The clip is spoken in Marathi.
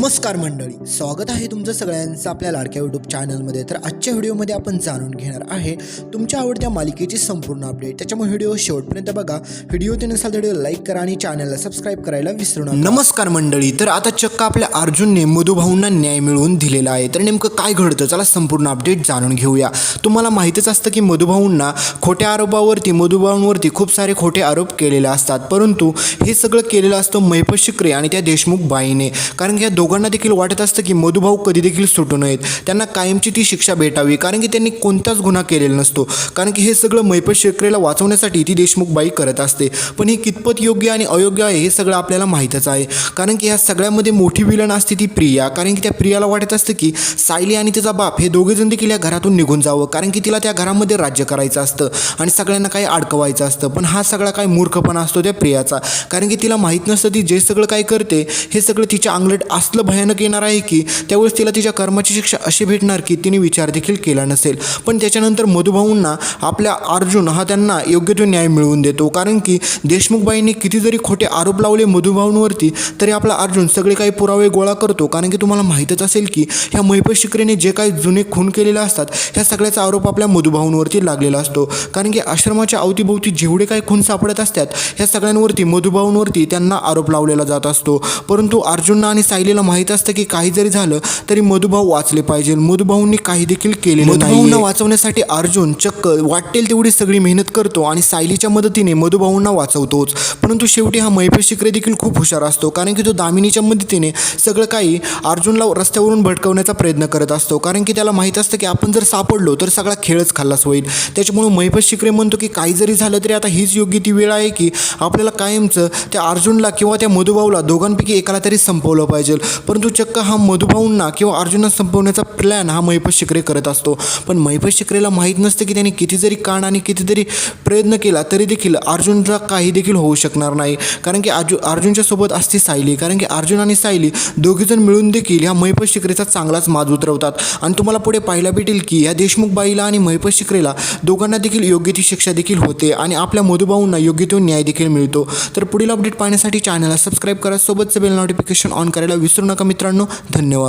नमस्कार मंडळी स्वागत आहे तुमचं सगळ्यांचं आपल्या लाडक्या यूट्यूब चॅनलमध्ये तर आजच्या व्हिडिओमध्ये आपण जाणून घेणार आहे तुमच्या आवडत्या मालिकेची संपूर्ण अपडेट त्याच्यामुळे व्हिडिओ शेवटपर्यंत बघा. व्हिडिओ ते नसाल व्हिडिओ लाईक करा आणि चॅनलला सबस्क्राईब करायला विसरू नका. नमस्कार मंडळी तर आता चक्क आपल्या अर्जुनने मधुभाऊंना न्याय मिळवून दिलेला आहे. तर नेमकं काय घडतं? चला संपूर्ण अपडेट जाणून घेऊया. तुम्हाला माहितीच असतं की मधुभाऊंना खोट्या आरोपावरती मधुभाऊंवरती खूप सारे खोटे आरोप केलेले असतात. परंतु हे सगळं केलेलं असतं महिपत शिक्रे आणि त्या देशमुख बाईने. कारण की या दोघांना देखील वाटत असतं की मधुभाऊ कधी देखील सुटू नयेत. त्यांना कायमची ती शिक्षा भेटावी कारण की त्यांनी कोणताच गुन्हा केलेला नसतो. कारण की हे सगळं मैपत शेकरेला वाचवण्यासाठी ती देशमुख बाई करत असते. पण हे कितपत योग्य आणि अयोग्य आहे हे सगळं आपल्याला माहीतच आहे. कारण की ह्या सगळ्यामध्ये मोठी विलन असते ती प्रिया. कारण की त्या प्रियाला वाटत असतं की सायली आणि तिचा बाप हे दोघेजण देखील या घरातून निघून जावं. कारण की तिला त्या घरामध्ये राज्य करायचं असतं आणि सगळ्यांना काही अडकवायचं असतं. पण हा सगळा काय मूर्खपणा असतो त्या प्रियाचा. कारण की तिला माहीत नसतं ती जे सगळं काय करते हे सगळं तिच्या अंगलट असलं भयानक येणार आहे की त्यावेळेस तिला तिच्या कर्माची शिक्षा अशी भेटणार की तिने विचार देखील केला नसेल. पण त्याच्यानंतर मधुभाऊंना आपल्या अर्जुन हा त्यांना योग्य तो न्याय मिळवून देतो. कारण की देशमुखबाईंनी किती जरी खोटे आरोप लावले मधुभाऊंवरती तरी आपला अर्जुन सगळे काही पुरावे गोळा करतो. कारण की तुम्हाला माहीतच असेल की ह्या महिपत शिकरेने जे काही जुने खून केलेले असतात ह्या सगळ्याचा आरोप आपल्या मधुभाऊंवरती लागलेला असतो. कारण की आश्रमाच्या अवतीभोवती जेवढे काही खून सापडत असतात ह्या सगळ्यांवरती मधुभाऊंवरती त्यांना आरोप लावलेला जात असतो. परंतु अर्जुनना आणि सायलीला माहीत असतं की काही जरी झालं तरी मधुभाऊ वाचले पाहिजे. मधुभाऊंनी काही देखील केले मधुभाऊंना वाचवण्यासाठी अर्जुन चक्क वाटेल तेवढी सगळी मेहनत करतो आणि सायलीच्या मदतीने मधुभाऊंना वाचवतोच. परंतु शेवटी हा मैफल शिकरे देखील खूप हुशार असतो. कारण की तो दामिनीच्या मदतीने सगळं काही अर्जुनला रस्त्यावरून भटकवण्याचा प्रयत्न करत असतो. कारण की त्याला माहीत असतं की आपण जर सापडलो तर सगळा खेळच खाल्लास होईल. त्याच्यामुळे मैफल शिकरे म्हणतो की काही जरी झालं तरी आता हीच योग्य ती वेळ आहे की आपल्याला कायमचं त्या अर्जुनला किंवा त्या मधुभाऊला दोघांपैकी एकाला तरी संपवलं पाहिजे. परंतु चक्क हा मधुभाऊंना किंवा अर्जुनला संपवण्याचा प्लॅन हा महिपत शिकरे करत असतो. पण महिपत शिकरेला माहीत नसतं की त्याने किती जरी कान आणि कितीतरी प्रयत्न केला तरी देखील अर्जुनचा काही देखील होऊ शकणार नाही. कारण की अर्जु अर्जुनच्या सोबत असते सायली. कारण की अर्जुन आणि सायली दोघीजण मिळून देखील ह्या मैपत शिकरेचा चांगलाच माज उतरवतात. आणि तुम्हाला पुढे पाहायला भेटेल की या देशमुख बाईला आणि मैपत शिकरेला दोघांना देखील योग्य ती शिक्षा देखील होते आणि आपल्या मधुभाऊंना योग्य तो न्याय देखील मिळतो. तर पुढील अपडेट पाहण्यासाठी चॅनलला सबस्क्राईब करा. सोबतचं बेल नोटिफिकेशन ऑन करायला विसरू नका मित्रांनो. धन्यवाद.